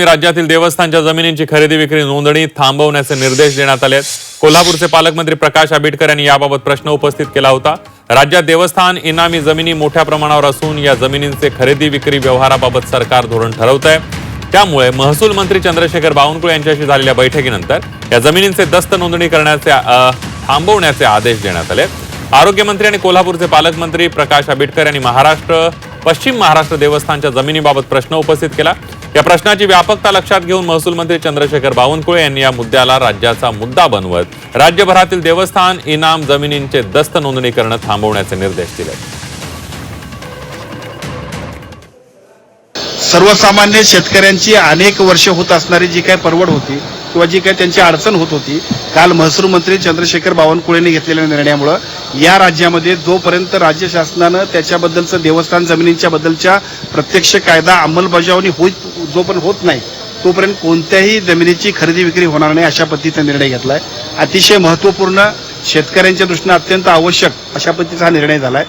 राज्यातील देवस्थानच्या जमिनींची खरेदी विक्री नोंदणी थांबवण्याचे निर्देश देण्यात आले आहेत. कोल्हापूरचे पालकमंत्री प्रकाश आंबेडकर यांनी याबाबत प्रश्न उपस्थित केला होता. राज्यात देवस्थान इनामी जमिनी मोठ्या प्रमाणावर असून या जमिनींचे खरेदी विक्री व्यवहाराबाबत सरकार धोरण ठरवत आहे त्यामुळे महसूल मंत्री चंद्रशेखर बावनकुळे यांच्याशी झालेल्या बैठकीनंतर या जमिनींचे दस्त नोंदणी करण्याचे थांबवण्याचे आदेश देण्यात आले आरोग्यमंत्री आणि कोल्हापूरचे पालकमंत्री प्रकाश आंबेडकर यांनी महाराष्ट्र पश्चिम महाराष्ट्र देवस्थानच्या जमिनीबाबत प्रश्न उपस्थित केला. या प्रश्नाची व्यापकता लक्षात घेऊन महसूल मंत्री चंद्रशेखर बावनकुळे यांनी या मुद्द्याला राज्याचा मुद्दा बनवत राज्यभरातील देवस्थान इनाम जमिनींचे दस्त नोंदणी करणं थांबवण्याचे निर्देश दिले. सर्वसामान्य शेतकऱ्यांची अनेक वर्ष होत असणारी जी काही परवड होती किंवा जी काही त्यांची अडचण होत होती काल महसूल मंत्री चंद्रशेखर बावनकुळेंनी घेतलेल्या निर्णयामुळं या राज्यामध्ये जोपर्यंत राज्य शासनानं त्याच्याबद्दलचं देवस्थान जमिनींच्या बद्दलच्या प्रत्यक्ष कायदा अंमलबजावणी होईल जोपर्यंत होत नाही तोपर्यंत कोणत्याही जमिनीची खरेदी विक्री होणार नाही अशा पद्धतीचा निर्णय घेतलाय. अतिशय महत्त्वपूर्ण शेतकऱ्यांच्या दृष्टीनं अत्यंत आवश्यक अशा पद्धतीचा हा निर्णय झालाय.